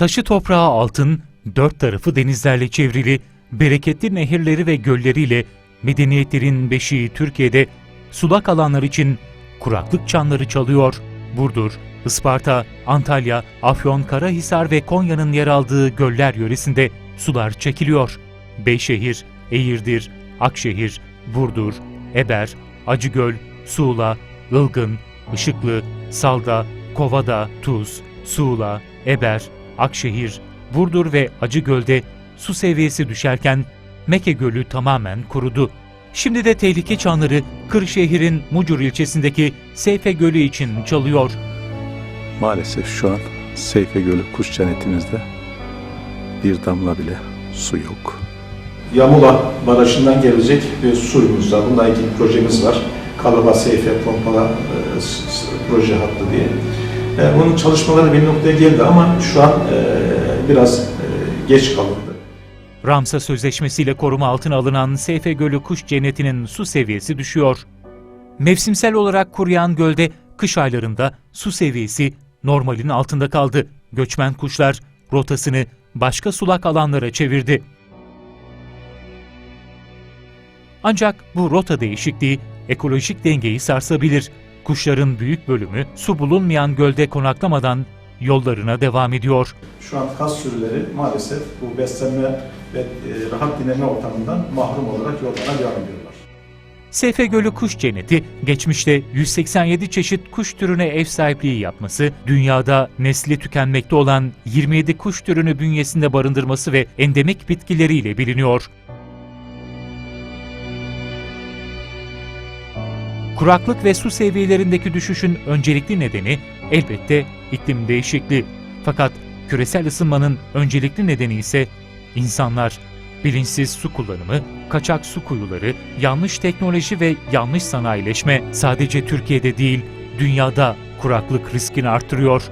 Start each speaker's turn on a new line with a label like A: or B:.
A: Taşı toprağı altın, dört tarafı denizlerle çevrili, bereketli nehirleri ve gölleriyle medeniyetlerin beşiği Türkiye'de sulak alanlar için kuraklık çanları çalıyor. Burdur, Isparta, Antalya, Afyon, Karahisar ve Konya'nın yer aldığı göller yöresinde sular çekiliyor. Beyşehir, Eğirdir, Akşehir, Burdur, Eber, Acıgöl, Suğla, Ilgın, Işıklı, Salda, Kovada, Tuz, Suğla, Eber, Akşehir, Burdur ve Acıgöl'de su seviyesi düşerken Meke Gölü tamamen kurudu. Şimdi de tehlike çanları Kırşehir'in Mucur ilçesindeki Seyfe Gölü için çalıyor.
B: Maalesef şu an Seyfe Gölü kuş cennetimizde bir damla bile su yok.
C: Yamula Barajı'ndan gelecek bir suyumuz var. Bununla ilgili projemiz var. Kalaba Seyfe Pompala e, s- s- proje hattı diye. E, bunun çalışmaları bir noktaya geldi ama şu an e, biraz e, geç kalındı.
A: Ramsa Sözleşmesi ile koruma altına alınan Seyfe Gölü kuş cennetinin su seviyesi düşüyor. Mevsimsel olarak kuruyan gölde kış aylarında su seviyesi normalin altında kaldı. Göçmen kuşlar rotasını başka sulak alanlara çevirdi. Ancak bu rota değişikliği ekolojik dengeyi sarsabilir. Kuşların büyük bölümü su bulunmayan gölde konaklamadan yollarına devam ediyor.
C: Şu an kas sürüleri maalesef bu beslenme ve e, rahat dinlenme ortamından mahrum olarak yollarına devam ediyorlar.
A: Seyfe Gölü Kuş Cenneti, geçmişte 187 çeşit kuş türüne ev sahipliği yapması, dünyada nesli tükenmekte olan 27 kuş türünü bünyesinde barındırması ve endemik bitkileriyle biliniyor. Kuraklık ve su seviyelerindeki düşüşün öncelikli nedeni elbette iklim değişikliği. Fakat küresel ısınmanın öncelikli nedeni ise insanlar. Bilinçsiz su kullanımı, kaçak su kuyuları, yanlış teknoloji ve yanlış sanayileşme sadece Türkiye'de değil, dünyada kuraklık riskini artırıyor.